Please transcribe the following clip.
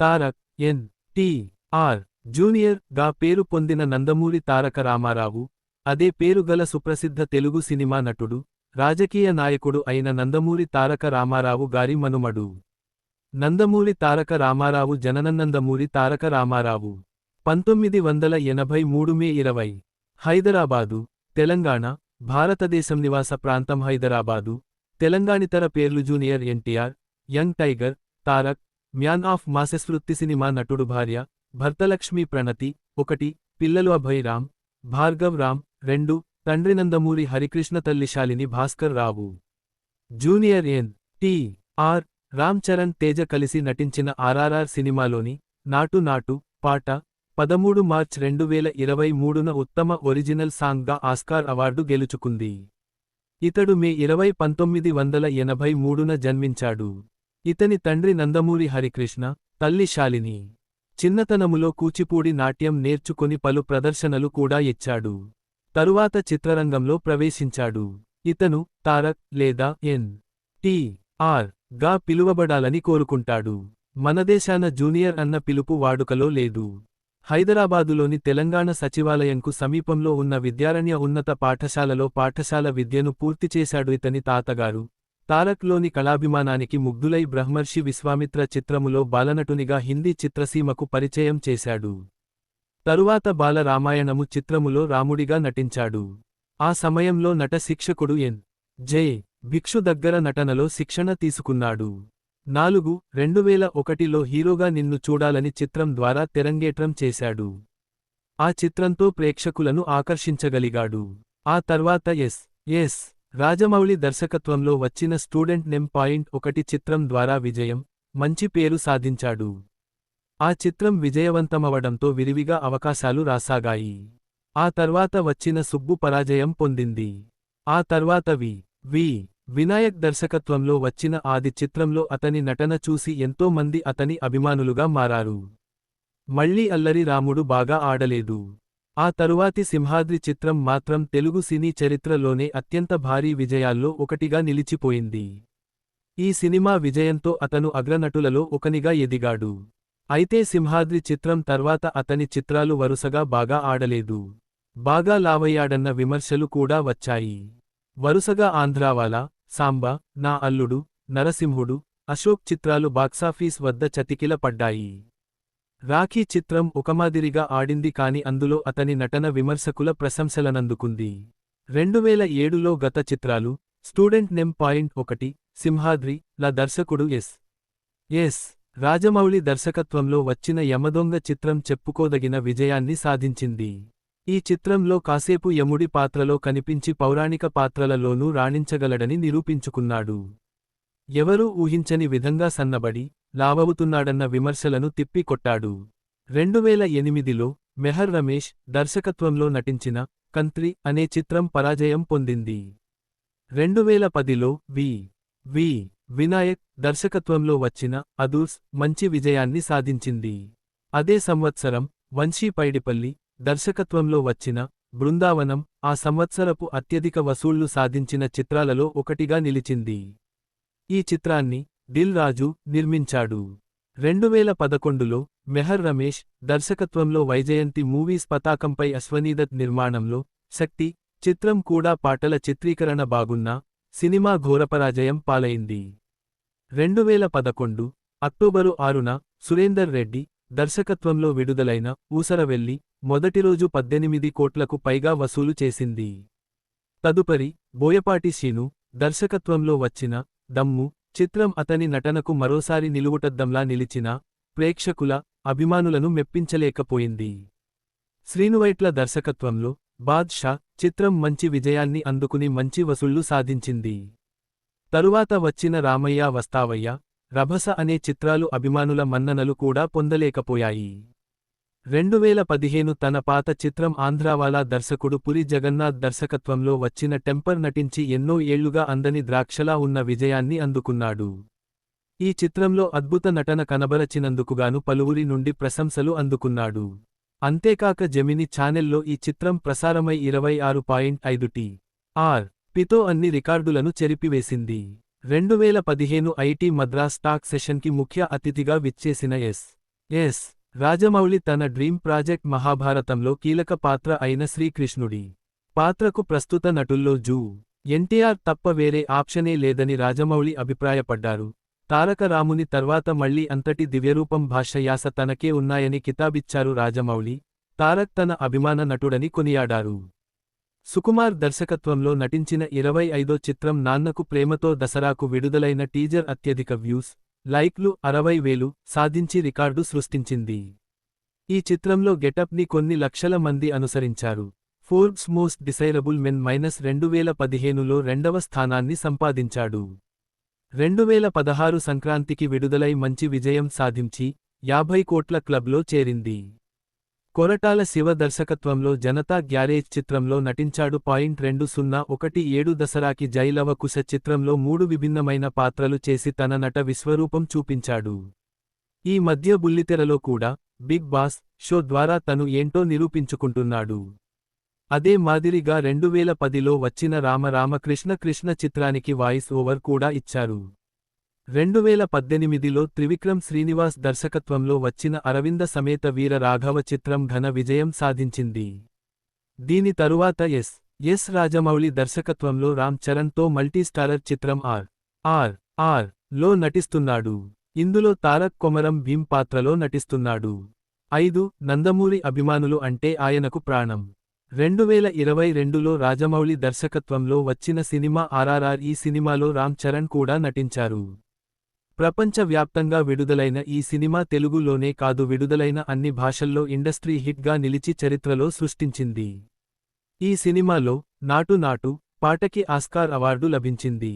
Tarak N. T. R. జూనియర్గా పేరు పొందిన నందమూరి తారక రామారావు అదే పేరు గల సుప్రసిద్ధ తెలుగు సినిమా నటుడు రాజకీయ నాయకుడు అయిన నందమూరి తారక రామారావు గారి మనుమడు. నందమూరి తారక రామారావు జనననందమూరి తారక రామారావు. పంతొమ్మిది వందల ఎనభై మూడు మే ఇరవై. హైదరాబాదు తెలంగాణ భారతదేశం నివాస ప్రాంతం హైదరాబాదు. తెలంగాణితర పేర్లు junior NTR young tiger Tarak man of masses వృత్తి సినిమా నటుడు భార్య భర్తలక్ష్మి ప్రణతి ఒకటి పిల్లలు అభయ్ రామ్ భార్గవ్ రామ్ రెండు తండ్రి నందమూరి హరికృష్ణ తల్లి Shalini Bhaskar Rao. Junior N T R Ram Charan Teja కలిసి నటించిన ఆర్ఆర్ఆర్ సినిమాలోని నాటు నాటు పాట పదమూడు మార్చ్ రెండు వేల ఇరవై మూడున ఉత్తమ ఒరిజినల్ సాంగ్గా ఆస్కార్ అవార్డు గెలుచుకుంది. ఇతడు మే ఇరవై పంతొమ్మిది వందల ఎనభై మూడున జన్మించాడు. ఇతని తండ్రి నందమూరి హరికృష్ణ తల్లి శాలిని. చిన్నతనములో కూచిపూడి నాట్యం నేర్చుకుని పలు ప్రదర్శనలు కూడా ఇచ్చాడు. తరువాత చిత్రరంగంలో ప్రవేశించాడు. ఇతను తారక్ లేదా ఎన్. టి. ఆర్. గా పిలువబడాలని కోరుకుంటాడు. మనదేశాన జూనియర్ అన్న పిలుపు వాడుకలో లేదు. హైదరాబాదులోని తెలంగాణ సచివాలయంకు సమీపంలో ఉన్న విద్యారణ్య ఉన్నత పాఠశాలలో పాఠశాల విద్యను పూర్తి చేశాడు ఇతని తాతగారు. తారక్లోని కళాభిమానానికి ముగ్ధులై బ్రహ్మర్షి విశ్వామిత్ర చిత్రములో బాలనటునిగా హిందీ చిత్రసీమకు పరిచయం చేశాడు. తరువాత బాలరామాయణము చిత్రములో రాముడిగా నటించాడు. ఆ సమయంలో నట శిక్షకుడు ఎన్. జే. భిక్షు దగ్గర నటనలో శిక్షణ తీసుకున్నాడు. నాలుగు రెండువేల ఒకటిలో హీరోగా నిన్ను చూడాలని చిత్రం ద్వారా తెరంగేట్రం చేశాడు. ఆ చిత్రంతో ప్రేక్షకులను ఆకర్షించగలిగాడు. ఆ తర్వాత ఎస్. ఎస్. రాజమౌళి దర్శకత్వంలో వచ్చిన స్టూడెంట్ నెమ్ పాయింట్ ఒకటి చిత్రం ద్వారా విజయం మంచి పేరు సాధించాడు. ఆ చిత్రం విజయవంతమవడంతో విరివిగా అవకాశాలు రాసాగాయి. ఆ తర్వాత వచ్చిన సుబ్బు పరాజయం పొందింది. ఆ తర్వాత వి వి వినాయక్ దర్శకత్వంలో వచ్చిన ఆది చిత్రంలో అతని నటన చూసి ఎంతో మంది అతని అభిమానులుగా మారారు. మళ్ళీ అల్లరి రాముడు బాగా ఆడలేదు. ఆ తరువాతి సింహాద్రి చిత్రం మాత్రం తెలుగు సినీ చరిత్రలోనే అత్యంత భారీ విజయాల్లో ఒకటిగా నిలిచిపోయింది. ఈ సినిమా విజయంతో అతను అగ్రనటులలో ఒకనిగా ఎదిగాడు. అయితే సింహాద్రి చిత్రం తర్వాత అతని చిత్రాలు వరుసగా బాగా ఆడలేదు. బాగా లావయ్యాడన్న విమర్శలు కూడా వచ్చాయి. వరుసగా ఆంధ్రావాలా సాంబా నా అల్లుడు నరసింహుడు అశోక్ చిత్రాలు బాక్సాఫీస్ వద్ద చతికిల పడ్డాయి రాఖీ చిత్రం ఒకమాదిరిగా ఆడింది కాని అందులో అతని నటన విమర్శకుల ప్రశంసలనందుకుంది. రెండువేల ఏడులో గత చిత్రాలు స్టూడెంట్ నెమ్ పాయింట్ ఒకటి సింహాద్రి ల దర్శకుడు ఎస్. ఎస్. రాజమౌళి దర్శకత్వంలో వచ్చిన యమదొంగ చిత్రం చెప్పుకోదగిన విజయాన్ని సాధించింది. ఈ చిత్రంలో కాసేపు యముడి పాత్రలో కనిపించి పౌరాణిక పాత్రలలోనూ రాణించగలడని నిరూపించుకున్నాడు. ఎవరూ ఊహించని విధంగా సన్నబడి లావవుతున్నాడన్న విమర్శలను తిప్పికొట్టాడు. రెండువేల ఎనిమిదిలో మెహర్ రమేష్ దర్శకత్వంలో నటించిన కంత్రి అనే చిత్రం పరాజయం పొందింది. రెండువేల పదిలో వి. వి. వినాయక్ దర్శకత్వంలో వచ్చిన అదూర్స్ మంచి విజయాన్ని సాధించింది. అదే సంవత్సరం వంశీ పైడిపల్లి దర్శకత్వంలో వచ్చిన బృందావనం ఆ సంవత్సరపు అత్యధిక వసూళ్ళు సాధించిన చిత్రాలలో ఒకటిగా నిలిచింది. ఈ చిత్రాన్ని దిల్ రాజు నిర్మించాడు. రెండువేల పదకొండులో మెహర్ రమేష్ దర్శకత్వంలో వైజయంతి మూవీస్ పతాకంపై అశ్వనీదత్ నిర్మాణంలో శక్తి చిత్రం కూడా పాటల చిత్రీకరణ బాగున్నా సినిమా ఘోరపరాజయం పాలైంది. రెండువేల పదకొండు అక్టోబరు ఆరున సురేందర్ రెడ్డి దర్శకత్వంలో విడుదలైన ఊసరవెల్లి మొదటిరోజు పద్దెనిమిది కోట్లకు పైగా వసూలు చేసింది. తదుపరి బోయపాటి శీను దర్శకత్వంలో వచ్చిన దమ్ము చిత్రం అతని నటనకు మరోసారి నిలువుటద్దంలా నిలిచిన ప్రేక్షకుల అభిమానులను మెప్పించలేకపోయింది. శ్రీనువైట్ల దర్శకత్వంలో బాద్షా చిత్రం మంచి విజయాన్ని అందుకుని మంచి వసూళ్ళు సాధించింది. తరువాత వచ్చిన రామయ్య వస్తావయ్య రభస అనే చిత్రాలు అభిమానుల మన్ననలు కూడా పొందలేకపోయాయి. రెండువేల పదిహేను తన పాత చిత్రం ఆంధ్రావాలా దర్శకుడు పురి జగన్నాథ్ దర్శకత్వంలో వచ్చిన టెంపర్ నటించి ఎన్నో ఏళ్ళుగా అందని ద్రాక్షలా ఉన్న విజయాన్ని అందుకున్నాడు. ఈ చిత్రంలో అద్భుత నటన కనబరచినందుకుగాను పలువురి నుండి ప్రశంసలు అందుకున్నాడు. అంతేకాక జెమిని ఛానెల్లో ఈ చిత్రం ప్రసారమై ఇరవై ఆరు పాయింట్ ఐదు టీ. ఆర్. పితో అన్ని రికార్డులను చెరిపివేసింది. రెండువేల పదిహేను ఐటీ మద్రాస్ టాక్ సెషన్కి ముఖ్య అతిథిగా విచ్చేసిన ఎస్. ఎస్. రాజమౌళి తన డ్రీమ్ ప్రాజెక్ట్ మహాభారతంలో కీలక పాత్ర అయిన శ్రీకృష్ణుడి పాత్రకు ప్రస్తుత నటుల్లో జూ. ఎన్టీఆర్ తప్ప వేరే ఆప్షనే లేదని రాజమౌళి అభిప్రాయపడ్డారు. తారక రాముని తర్వాత మళ్ళీ అంతటి దివ్యరూపం భాష్యయాస తనకే ఉన్నాయని కితాబిచ్చారు రాజమౌళి. తారక్ తన అభిమాన నటుడని కొనియాడారు. సుకుమార్ దర్శకత్వంలో నటించిన ఇరవై ఐదో చిత్రం నాన్నకు ప్రేమతో దసరాకు విడుదలైన టీజర్ అత్యధిక వ్యూస్ లైక్లు అరవై వేలు సాధించి రికార్డు సృష్టించింది. ఈ చిత్రంలో గెటప్ని కొన్ని లక్షల మంది అనుసరించారు. Forbes most desirable men minus రెండు వేల పదిహేనులో రెండవ స్థానాన్ని సంపాదించాడు. రెండువేల పదహారు సంక్రాంతికి విడుదలై మంచి విజయం సాధించి యాభై కోట్ల క్లబ్లో చేరింది. కొరటాల శివ దర్శకత్వంలో జనతా గ్యారేజ్ చిత్రంలో నటించాడు పాయింట్ రెండు సున్నా ఒకటి ఏడు దసరాకి జైలవ కుశ చిత్రంలో మూడు విభిన్నమైన పాత్రలు చేసి తన నట విశ్వరూపం చూపించాడు. ఈ మధ్య బుల్లితెరలో కూడా బిగ్ బాస్ షో ద్వారా తను ఏంటో నిరూపించుకుంటున్నాడు. అదే మాదిరిగా రెండువేల పదిలో వచ్చిన రామ రామకృష్ణ కృష్ణ చిత్రానికి వాయిస్ ఓవర్ కూడా ఇచ్చారు. రెండువేల పద్దెనిమిదిలో త్రివిక్రమ్ శ్రీనివాస్ దర్శకత్వంలో వచ్చిన అరవింద సమేత వీర రాఘవ చిత్రం ఘన విజయం సాధించింది. దీని తరువాత ఎస్. ఎస్. రాజమౌళి దర్శకత్వంలో రామ్ చరణ్తో మల్టీస్టారర్ చిత్రం ఆర్. ఆర్. ఆర్. లో నటిస్తున్నాడు. ఇందులో తారక్ కొమరం భీమ్ పాత్రలో నటిస్తున్నాడు. ఐదు. నందమూరి అభిమానులు అంటే ఆయనకు ప్రాణం. రెండువేల ఇరవై రెండులో రాజమౌళి దర్శకత్వంలో వచ్చిన సినిమా ఆర్ఆర్ఆర్ ఈ సినిమాలో రామ్ చరణ్ కూడా నటించారు. ప్రపంచవ్యాప్తంగా విడుదలైన ఈ సినిమా తెలుగులోనే కాదు విడుదలైన అన్ని భాషల్లో ఇండస్ట్రీ హిట్గా నిలిచి చరిత్రలో సృష్టించింది. ఈ సినిమాలో నాటు నాటు పాటకి ఆస్కార్ అవార్డు లభించింది.